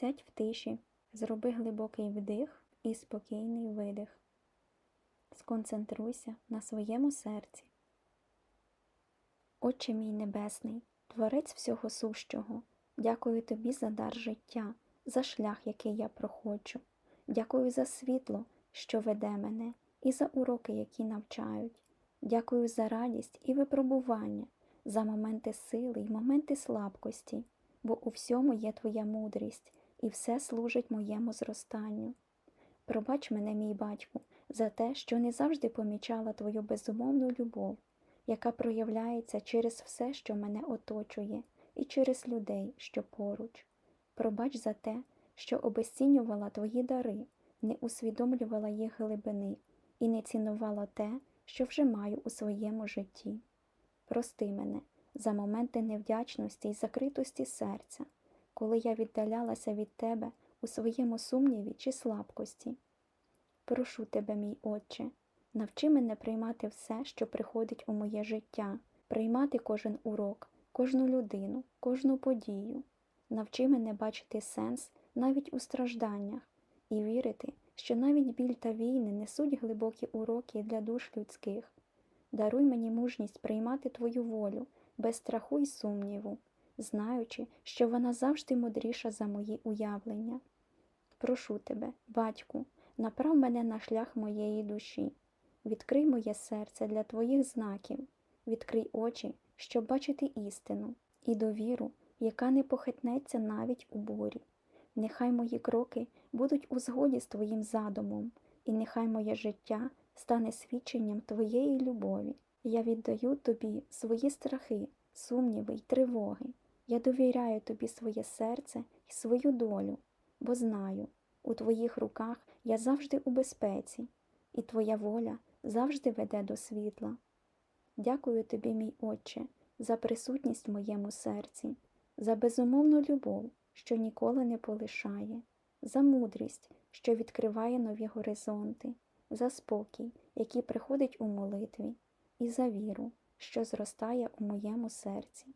Сядь в тиші, зроби глибокий вдих і спокійний видих. Сконцентруйся на своєму серці. Отче мій Небесний, Творець всього сущого, дякую Тобі за дар життя, за шлях, який я проходжу. Дякую за світло, що веде мене, і за уроки, які навчають. Дякую за радість і випробування, за моменти сили й моменти слабкості, бо у всьому є Твоя мудрість, і все служить моєму зростанню. Пробач мене, мій батьку, за те, що не завжди помічала Твою безумовну любов, яка проявляється через все, що мене оточує, і через людей, що поруч. Пробач за те, що обесцінювала Твої дари, не усвідомлювала їх глибини і не цінувала те, що вже маю у своєму житті. Прости мене за моменти невдячності й закритості серця, коли я віддалялася від Тебе у своєму сумніві чи слабкості. Прошу тебе, мій Отче, навчи мене приймати все, що приходить у моє життя, приймати кожен урок, кожну людину, кожну подію. Навчи мене бачити сенс навіть у стражданнях і вірити, що навіть біль та війни несуть глибокі уроки для душ людських. Даруй мені мужність приймати Твою волю без страху й сумніву, знаючи, що вона завжди мудріша за мої уявлення. Прошу тебе, батьку, направ мене на шлях моєї душі, відкрий моє серце для Твоїх знаків, відкрий очі, щоб бачити істину, і довіру, яка не похитнеться навіть у бурі. Нехай мої кроки будуть у згоді з Твоїм задумом, і нехай моє життя стане свідченням Твоєї любові. Я віддаю Тобі свої страхи, сумніви й тривоги. Я довіряю Тобі своє серце і свою долю, бо знаю, у Твоїх руках я завжди у безпеці, і Твоя воля завжди веде до світла. Дякую Тобі, мій Отче, за присутність в моєму серці, за безумовну любов, що ніколи не полишає, за мудрість, що відкриває нові горизонти, за спокій, який приходить у молитві, і за віру, що зростає у моєму серці.